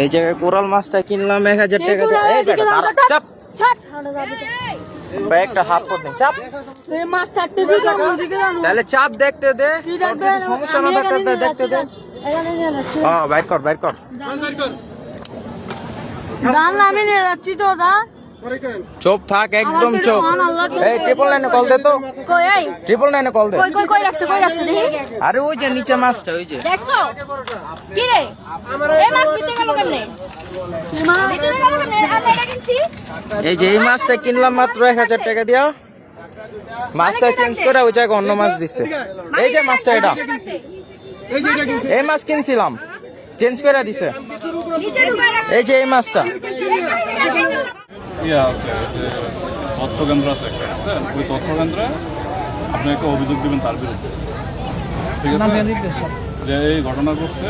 এই জায়গায় কোরাল মাছটা কিনলাম এক হাজার টাকা। এই বেটা, চাপ। তাহলে চাপ দেখতে দে। সমস্যা না দেখতে দে দেখতে দে। হ্যাঁ বাইর কর বাইর কর। দাম আমি নিয়ে যাচ্ছি তো দা চোপ থাক একদম চোপ এই ট্রিপল নাইনে কল দে তো। কই এই? ট্রিপল নাইনে কল দে। কই কই কই রাখছে কই রাখছে দেখি। আরে ওই যে নিচে মাছটা ওই যে। দেখছ? কি রে? এই মাছ ভিতরে গেল কেমনে? এই যে এই মাছটা কিনলাম মাত্র এক হাজার টাকা দিয়া মাছটা চেঞ্জ করে ওই জায়গায় অন্য মাছ দিচ্ছে। এই যে মাছটা এটা। এই মাছ কিনছিলাম। চেঞ্জ করে দিছে। এই যে এই মাছটা। ইয়ে আছে যে তথ্য কেন্দ্র আছে একটা ওই তথ্য কেন্দ্রে আপনি একটা অভিযোগ দিবেন তার বিরুদ্ধে। ঠিক আছে? যে এই ঘটনা ঘটছে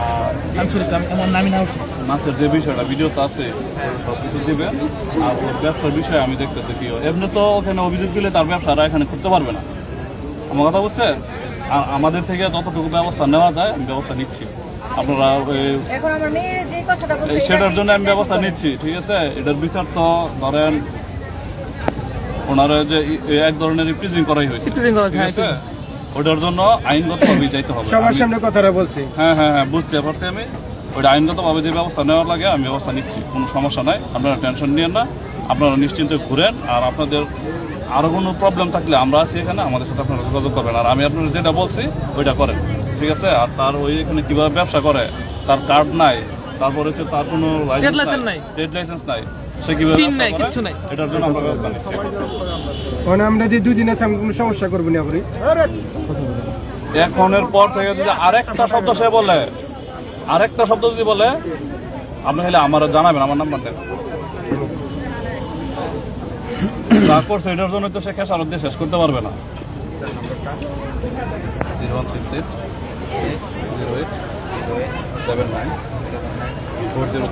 আর মাছের যে বিষয়টা ভিডিও তো আছে সব কিছু দিবেন। আর ওর ব্যবসার বিষয়ে আমি দেখতেছি কি এমনি তো ওখানে অভিযোগ দিলে তার ব্যবসাটা এখানে করতে পারবে না। আমার কথা বুঝছেন? আর আমাদের থেকে যতটুকু ব্যবস্থা নেওয়া যায় আমি ব্যবস্থা নিচ্ছি। আপনারা ওই এখন আমার মেয়ে যে কথাটা এই বলছে সেটার জন্য আমি ব্যবস্থা নিচ্ছি ঠিক আছে? এটার বিচার তো ধরেন ওনারা যে এক ধরনের প্রিজিং করাই হয়েছে ঠিক আছে? ওটার জন্য আইনগত ভাবে যাইতে হবে। সবার সামনে কথাটা বলছি। হ্যাঁ হ্যাঁ হ্যাঁ বুঝতে পারছি আমি। ওইটা আইনগত ভাবে যে ব্যবস্থা নেওয়ার লাগে আমি ব্যবস্থা নিচ্ছি কোনো সমস্যা নাই আপনারা টেনশন নিয়েন না। আপনারা নিশ্চিন্তে ঘুরেন আর আপনাদের আরও কোনো প্রবলেম থাকলে আমরা আছি এখানে আমাদের সাথে আপনারা যোগাযোগ করবেন। আর আমি আপনাদের যেটা বলছি ওইটা করেন ঠিক আছে? আর তার ওই এখানে কীভাবে ব্যবসা করে তার কার্ড নাই তারপর হচ্ছে তার কোনো লাইসেন্স নাই ডেড লাইসেন্স নাই সে কীভাবে নাই। এটার জন্য আমরা ব্যবস্থা নিচ্ছি। মানে আমরা যে দুদিন আছে আমি কোনো সমস্যা করব না আপনি এখনের পর থেকে যদি আরেকটা শব্দ সে বলে আরেকটা শব্দ যদি বলে আপনি হলে আমার জানাবেন আমার নাম্বার দেন। যা করছে এটার জন্য তো সে খেসারত দিয়ে শেষ করতে পারবে না। Zero one six eight zero eight seven nine four zero